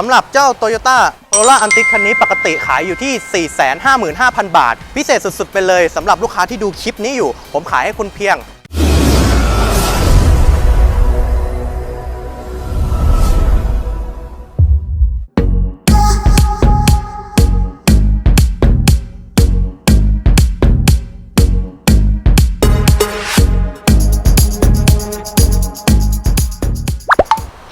สำหรับเจ้า Toyota Corolla Antic คันนี้ปกติขายอยู่ที่ 455,000 บาท พิเศษสุดๆ ไปเลยสำหรับลูกค้าที่ดูคลิปนี้อยู่ ผมขายให้คุณเพียง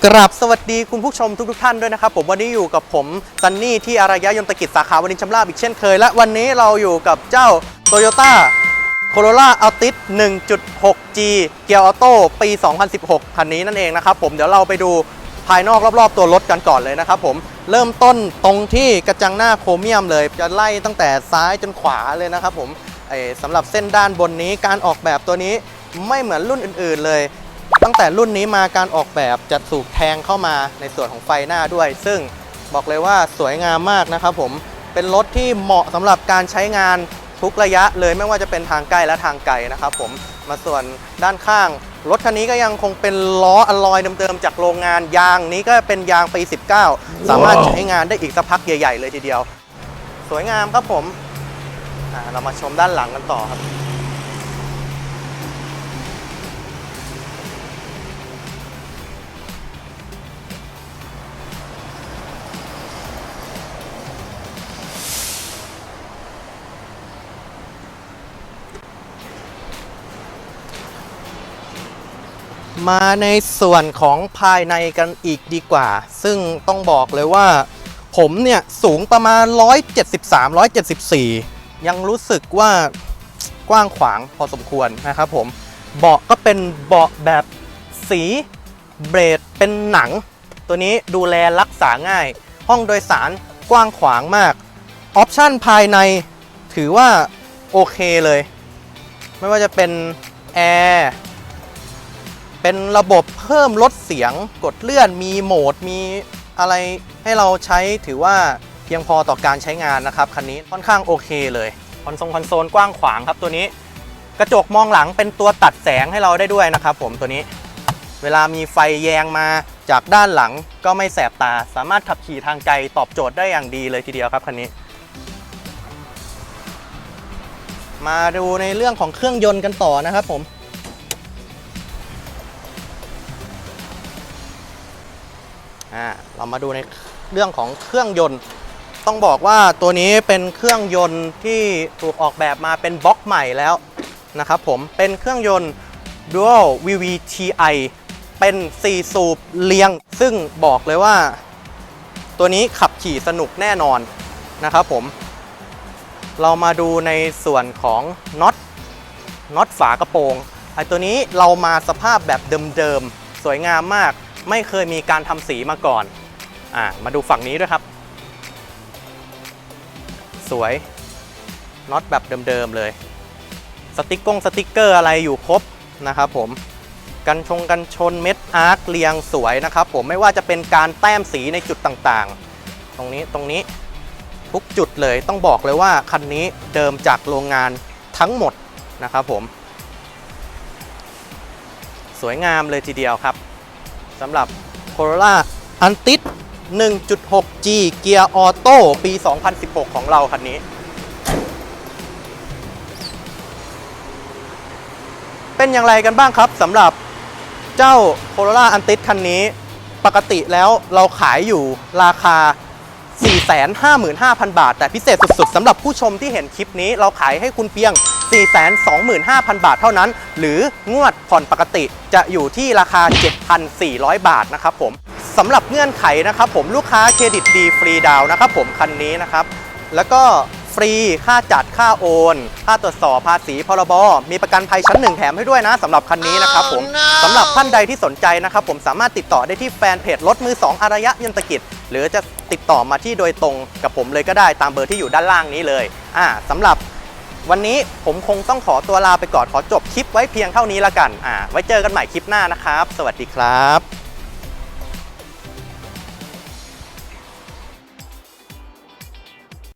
กราบสวัสดีคุณผู้ชมทุกๆท่านด้วยนะครับผมวันนี้อยู่กับผมซันนี่ที่อารยะยนตกิจสาขาวารินชำราบอีกเช่นเคย และวันนี้เราอยู่กับเจ้า Toyota Corolla Altis 1.6G เกียร์ออโต้ปี 2016 คันนี้นั่นเองนะครับผมเดี๋ยวเราไปดูภายนอกรอบๆตัวรถกันก่อนเลยนะครับผมเริ่มต้นตรงที่กระจังหน้าโครเมียมเลย จะไล่ตั้งแต่ซ้ายจนขวาเลยนะครับผมสำหรับเส้นด้านบนนี้การออกแบบตัวนี้ไม่เหมือนรุ่นอื่น ๆ เลย ตั้งแต่รุ่นนี้มาการออกแบบจะถูกแทงเข้ามาในส่วนของไฟหน้าด้วย ซึ่งบอกเลยว่าสวยงามมากนะครับผมเป็นรถที่เหมาะสำหรับการใช้งานทุกระยะเลยไม่ว่าจะเป็นทางใกล้และทางไกลนะครับผมมาส่วนด้านข้าง รถคันนี้ก็ยังคงเป็นล้ออลลอยเดิมๆจากโรงงานยางนี้ก็เป็นยางปี 19 สามารถใช้งานได้อีกสักพักใหญ่ ๆ เลยทีเดียว สวยงามครับผมเรามาชมด้านหลังกันต่อครับ มาในส่วนของภายในกันอีกดีกว่า ซึ่งต้องบอกเลยว่า ผมเนี่ย สูงประมาณ 173 174 ยังรู้สึกว่ากว้างขวางพอสมควรนะครับผม เบาะก็เป็นเบาะแบบสีเบรดเป็นหนัง ตัวนี้ดูแลรักษาง่าย ห้องโดยสารกว้างขวางมาก ออปชั่นภายในถือว่าโอเคเลย ไม่ว่าจะเป็นแอร์ เป็นระบบเพิ่มลดเสียงกดเลื่อนมีโหมดมีอะไรให้เราใช้ถือว่าเพียงพอต่อการใช้งานนะครับคันนี้ค่อนข้างโอเคเลยคอนโซลคอนโซลกว้างขวางครับตัวนี้ กระจกมองหลังเป็นตัวตัดแสงให้เราได้ด้วยนะครับ ผมตัวนี้ เวลามีไฟแยงมาจากด้านหลังก็ไม่แสบตา สามารถขับขี่ทางไกลตอบโจทย์ได้อย่างดีเลยทีเดียวครับคันนี้ มาดูในเรื่องของเครื่องยนต์กันต่อนะครับผม อ่าเรามาดูในเรื่องของเครื่องยนต์ ต้องบอกว่าตัวนี้เป็นเครื่องยนต์ที่ถูกออกแบบมาเป็นบล็อกใหม่แล้วนะครับผมเป็นเครื่องยนต์ Dual VVTi เป็น 4 สูบเรียง ซึ่งบอกเลยว่า ตัวนี้ขับขี่สนุกแน่นอนนะครับผม เรามาดูในส่วนของน็อตน็อตฝากระโปรงไอตัวนี้เรามาสภาพแบบเดิมๆ สวยงามมาก ไม่เคยมีการทำสีมาก่อนอ่ามาดูฝั่งนี้ด้วยครับ สวยน็อตแบบเดิมๆเลย สติกกงสติกเกอร์อะไรอยู่ครบนะครับผมกันชงกันชนเม็ดอาร์คเรียงสวยนะครับผมไม่ว่าจะเป็นการแต้มสีในจุดต่างๆ ตรงนี้ตรงนี้ทุกจุดเลยต้องบอกเลยว่าคันนี้เดิมจากโรงงานทั้งหมดนะครับผม สวยงามเลยทีเดียวครับ สำหรับ Corolla Antis 1.6G เกียร์ออโต้ปี 2016 ของเราคันนี้ เป็นอย่างไรกันบ้างครับสำหรับเจ้า Corolla Antis คันนี้ ปกติแล้วเราขายอยู่ราคา 455,000 บาท แต่พิเศษสุดๆสำหรับผู้ชมที่เห็นคลิปนี้เราขายให้คุณเพียง 425,000 บาทเท่านั้น หรืองวดผ่อนปกติจะอยู่ที่ราคา 7,400 บาทนะครับผมสำหรับเงื่อนไขนะครับผมลูกค้าเครดิตดีฟรีดาวน์นะครับผมคันนี้นะครับ แล้วก็ฟรีค่าจัดค่าโอน ค่าตรวจสอบภาษีพรบมีประกันภัยชั้นหนึ่งแถมให้ด้วยนะสำหรับคันนี้นะครับผมสำหรับท่านใดที่สนใจนะครับผมสามารถติดต่อได้ที่แฟนเพจรถมือ 2อารยะยนตกิจ หรือจะติดต่อมาที่โดยตรงกับผมเลยก็ได้ตามเบอร์ที่อยู่ด้านล่างนี้เลยอ่าสำหรับ วันนี้ผมคงต้องขอตัวลาไปก่อนขอจบคลิปไว้เพียงเท่านี้ละกันอ่าไว้เจอกันใหม่คลิปหน้านะครับ สวัสดีครับ